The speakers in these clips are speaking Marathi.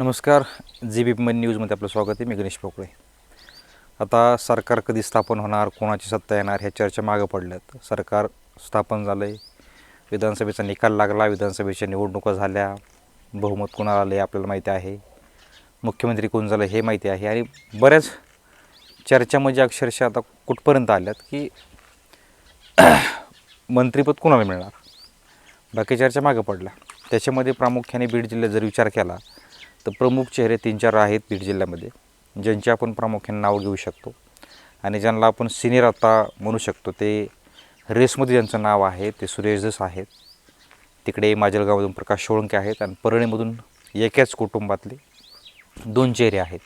नमस्कार जी बी पी न्यूजमध्ये आपलं स्वागत आहे. मी गणेश पोकळे. आता सरकार कधी स्थापन होणार कोणाची सत्ता येणार ह्या चर्चा मागं पडल्यात. सरकार स्थापन झालं आहे विधानसभेचा निकाल लागला विधानसभेच्या निवडणुका झाल्या. बहुमत कोणाला आलं आपल्याला माहिती आहे. मुख्यमंत्री कोण झालं हे माहिती आहे. आणि बऱ्याच चर्चा म्हणजे अक्षरशः आता कुठपर्यंत आल्यात की मंत्रिपद कोणाला मिळणार? बाकी चर्चा मागं पडल्या. त्याच्यामध्ये प्रामुख्याने बीड जिल्ह्यात जर विचार केला तर प्रमुख चेहरे तीन चार आहेत बीड जिल्ह्यामध्ये ज्यांचे आपण प्रामुख्याने नाव घेऊ शकतो. आणि ज्यांना आपण सिनियर आता म्हणू शकतो ते रेसमध्ये ज्यांचं नाव आहे ते सुरेश दस आहेत. तिकडे माजलगावमधून प्रकाश सोळंके आहेत आणि परळीमधून एकाच कुटुंबातले दोन चेहरे आहेत.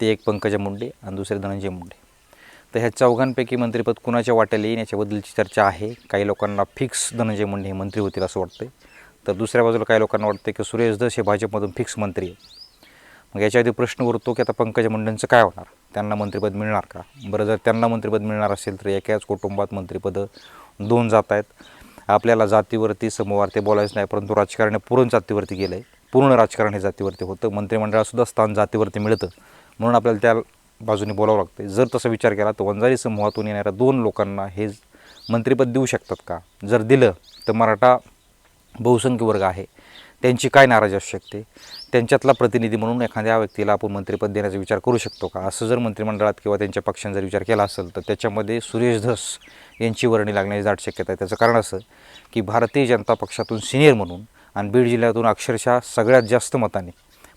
ते एक पंकजा मुंडे आणि दुसरे धनंजय मुंडे. तर ह्या चौघांपैकी मंत्रिपद कुणाच्या वाट्याला येईल याच्याबद्दलची चर्चा आहे. काही लोकांना फिक्स धनंजय मुंडे हे मंत्री होतील असं वाटतं तर दुसऱ्या बाजूला काही लोकांना वाटतं की सुरेश दस हे भाजपमधून फिक्स मंत्री आहे मग याच्या आधी प्रश्न उरतो की आता पंकजा मुंडेंचं काय होणार? त्यांना मंत्रिपद मिळणार का? बरं जर त्यांना मंत्रिपद मिळणार असेल तर एकाच कुटुंबात मंत्रिपदं दोन जात आहेत. आपल्याला जातीवरती समूहावरती बोलायचं नाही परंतु राजकारण हे पूर्ण जातीवरती गेलं आहे पूर्ण राजकारण हे जातीवरती होतं. मंत्रिमंडळातसुद्धा स्थान जातीवरती मिळतं. म्हणून आपल्याला त्या बाजूने बोलावं लागतं जर तसा विचार केला तर वंजारी समूहातून येणाऱ्या दोन लोकांना हे मंत्रिपद देऊ शकतात का? जर दिलं तर मराठा बहुसंख्य वर्ग आहे. त्यांची काय नाराजी असू शकते? त्यांच्यातला प्रतिनिधी म्हणून एखाद्या व्यक्तीला आपण मंत्रिपद देण्याचा विचार करू शकतो का? असं जर मंत्रिमंडळात किंवा त्यांच्या पक्षाने जर विचार केला असेल तर त्याच्यामध्ये सुरेश धस यांची वर्णी लागण्याची दाट शक्यता आहे. त्याचं कारण असं की भारतीय जनता पक्षातून सिनियर म्हणून आणि बीड जिल्ह्यातून अक्षरशः सगळ्यात जास्त मताने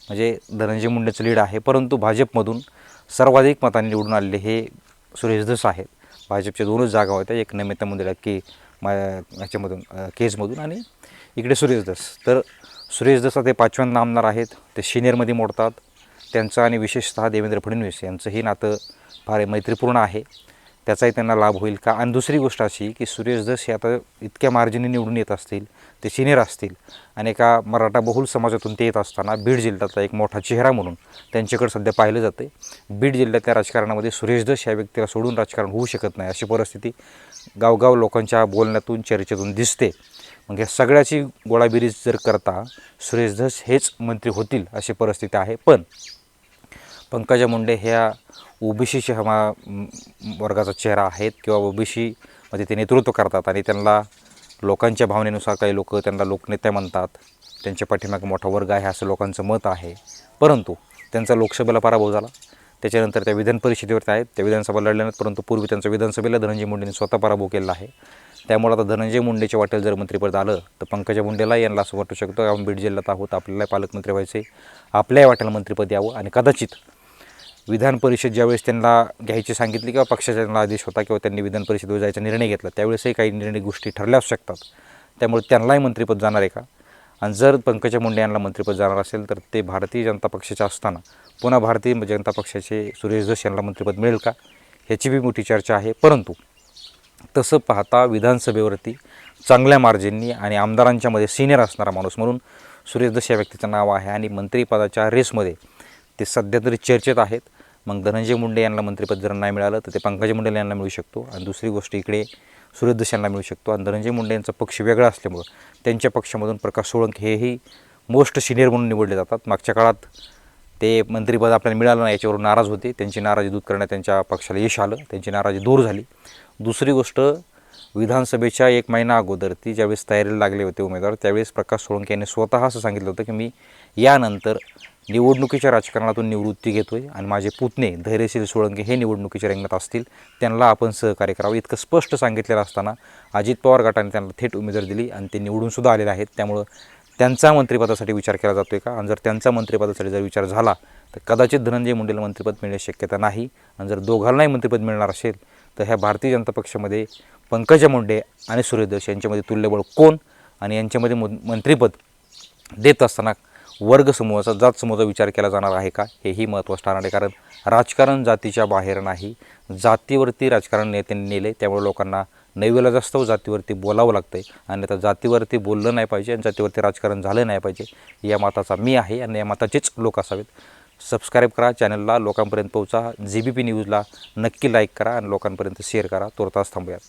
म्हणजे धनंजय मुंडेचं लीड आहे परंतु भाजपमधून सर्वाधिक मतांनी निवडून आलेले हे सुरेश धस आहेत. भाजपच्या दोनच जागा होत्या एक नमिता मुंदेला के मा याच्यामधून केजमधून आणि इकडे सुरेशदास तर सुरेशदस ते पाचव्यांदा आमदार आहेत. ते सिनियरमध्ये मोडतात. त्यांचं आणि विशेषतः देवेंद्र फडणवीस यांचंही नातं फार मैत्रीपूर्ण आहे. त्याचाही त्यांना लाभ होईल का? आणि दुसरी गोष्ट अशी की सुरेश दस हे आता इतक्या मार्जिनी निवडून येत असतील. ते सिनियर असतील. आणि एका मराठा बहुल समाजातून ते येत असताना बीड जिल्ह्यातला एक मोठा चेहरा म्हणून त्यांच्याकडे सध्या पाहिलं जाते बीड जिल्ह्यातल्या राजकारणामध्ये सुरेश दस या व्यक्तीला सोडून राजकारण होऊ शकत नाही अशी परिस्थिती गावगाव लोकांच्या बोलण्यातून चर्चेतून दिसते. मग या सगळ्याची गोळाबिरीज जर करता सुरेश धस हेच मंत्री होतील अशी परिस्थिती आहे. पण पंकजा मुंडे ह्या ओबीसीच्या हमा वर्गाचा चेहरा आहेत किंवा ओबीसीमध्ये ते नेतृत्व करतात आणि त्यांना लोकांच्या भावनेनुसार काही लोक त्यांना लोकनेते म्हणतात. त्यांच्या पाठीमागे मोठा वर्ग आहे असं लोकांचं मत आहे. परंतु त्यांचा लोकसभेला पराभव झाला. त्याच्यानंतर त्या विधान परिषदेवरती आहेत. त्या विधानसभा लढल्या नाहीत परंतु पूर्वी त्यांचा विधानसभेला धनंजय मुंडेंनी स्वतः पराभव केला आहे. त्यामुळे आता धनंजय मुंडेच्या वाटेल जर मंत्रिपद आलं तर पंकजा मुंडेला यांना असं वाटू शकतो. आपण बीड जिल्ह्यात आहोत आपल्याला पालकमंत्री व्हायचे. आपल्याही वाटेल मंत्रिपद यावं आणि कदाचित विधान परिषद ज्यावेळेस त्यांना घ्यायची सांगितली किंवा पक्षाचा त्यांना आदेश होता किंवा त्यांनी विधान परिषदेवर जायचा निर्णय घेतला त्यावेळेसही काही निर्णय गोष्टी ठरल्या असू शकतात. त्यामुळे त्यांनाही मंत्रिपद जाणार आहे का? आणि जर पंकजा मुंडे यांना मंत्रिपद जाणार असेल तर ते भारतीय जनता पक्षाचे असताना पुन्हा भारतीय जनता पक्षाचे सुरेश जोशी यांना मंत्रिपद मिळेल का? ह्याची बी मोठी चर्चा आहे. परंतु तसं पाहता विधानसभेवरती चांगल्या मार्जिननी आणि आमदारांच्यामध्ये सिनियर असणारा माणूस म्हणून सुरेश दस या व्यक्तीचं नाव आहे आणि मंत्रिपदाच्या रेसमध्ये ते सध्या तरी चर्चेत आहेत. मग धनंजय मुंडे यांना मंत्रिपद जर नाही मिळालं तर ते पंकज मुंडे यांना मिळू शकतो आणि दुसरी गोष्ट इकडे सुरेश दस यांना मिळू शकतो. आणि धनंजय मुंडे यांचा पक्ष वेगळा असल्यामुळं त्यांच्या पक्षामधून प्रकाश सोळंके हेही मोस्ट सिनियर म्हणून निवडले जातात. मागच्या काळात ते मंत्रिपद आपल्याला मिळालं नाही याच्यावरून नाराज होते. त्यांची नाराजी दूर करण्यात त्यांच्या पक्षाला यश आलं. त्यांची नाराजी दूर झाली. दुसरी गोष्ट विधानसभेच्या एक महिना अगोदर ती ज्यावेळेस तयारीला लागले होते उमेदवार त्यावेळेस प्रकाश सोळंके यांनी स्वतः असं सांगितलं होतं की मी यानंतर निवडणुकीच्या राजकारणातून निवृत्ती घेतो आहे आणि माझे पुतणे धैर्यशील सोळंके हे निवडणुकीच्या रिंगणात असतील. त्यांना आपण सहकार्य करावं. इतकं स्पष्ट सांगितलेलं असताना अजित पवार गटाने त्यांना थेट उमेदवार दिली आणि ते निवडूनसुद्धा आलेले आहेत. त्यामुळं त्यांचा मंत्रिपदासाठी विचार केला जातो आहे का? आणि जर त्यांचा मंत्रिपदासाठी जर विचार झाला तर कदाचित धनंजय मुंडेला मंत्रिपद मिळण्याची शक्यता नाही. आणि जर दोघांनाही मंत्रिपद मिळणार असेल तर ह्या भारतीय जनता पक्षामध्ये पंकजा मुंडे आणि सूर्यदेश यांच्यामध्ये तुल्यबळ कोण आणि यांच्यामध्ये मु- मंत्रिपद देत असताना वर्ग समूहाचा जात समूहाचा विचार केला जाणार आहे का? हेही महत्त्वाचं ठरणार आहे. कारण राजकारण जातीच्या बाहेर नाही जातीवरती राजकारण नेत्यांनी नेले त्यामुळे लोकांना नैवेला जास्त जातीवरती बोलावं लागतं आहे आणि आता जातीवरती बोललं नाही पाहिजे आणि जातीवरती राजकारण झालं नाही पाहिजे. या मताचा मी आहे आणि या मताचेच लोक असावेत. सबस्क्राईब करा चॅनलला लोकांपर्यंत पोहोचा. जी बी पी न्यूजला नक्की लाईक करा आणि लोकांपर्यंत शेअर करा. तुर्तास थांबूयात.